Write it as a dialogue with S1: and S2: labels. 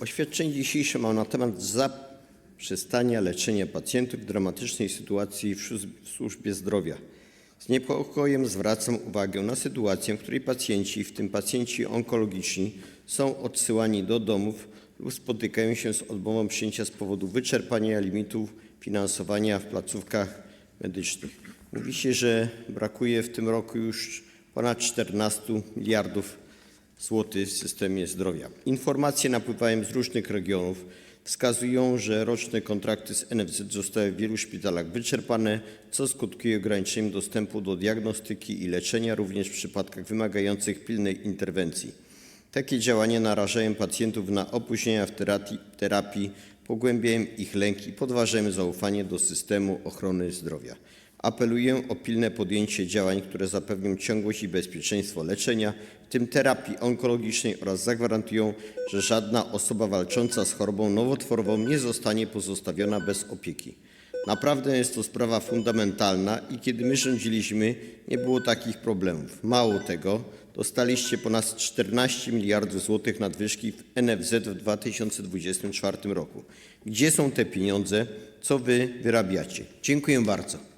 S1: Oświadczenie dzisiejsze ma na temat zaprzestania leczenia pacjentów w dramatycznej sytuacji w służ- w służbie zdrowia. Z niepokojem zwracam uwagę na sytuację, w której pacjenci, w tym pacjenci onkologiczni, są odsyłani do domów lub spotykają się z odmową przyjęcia z powodu wyczerpania limitów finansowania w placówkach medycznych. Mówi się, że brakuje w tym roku już ponad 14 miliardów złotych w systemie zdrowia. Informacje napływają z różnych regionów. Wskazują, że roczne kontrakty z NFZ zostały w wielu szpitalach wyczerpane, co skutkuje ograniczeniem dostępu do diagnostyki i leczenia, również w przypadkach wymagających pilnej interwencji. Takie działania narażają pacjentów na opóźnienia w terapii, terapii pogłębiają ich lęk i podważają zaufanie do systemu ochrony zdrowia. Apeluję o pilne podjęcie działań, które zapewnią ciągłość i bezpieczeństwo leczenia, w tym terapii onkologicznej oraz zagwarantują, że żadna osoba walcząca z chorobą nowotworową nie zostanie pozostawiona bez opieki. Naprawdę jest to sprawa fundamentalna i kiedy my rządziliśmy, nie było takich problemów. Mało tego, dostaliście ponad 14 miliardów złotych nadwyżki w NFZ w 2024 roku. Gdzie są te pieniądze? Co wy wyrabiacie? Dziękuję bardzo.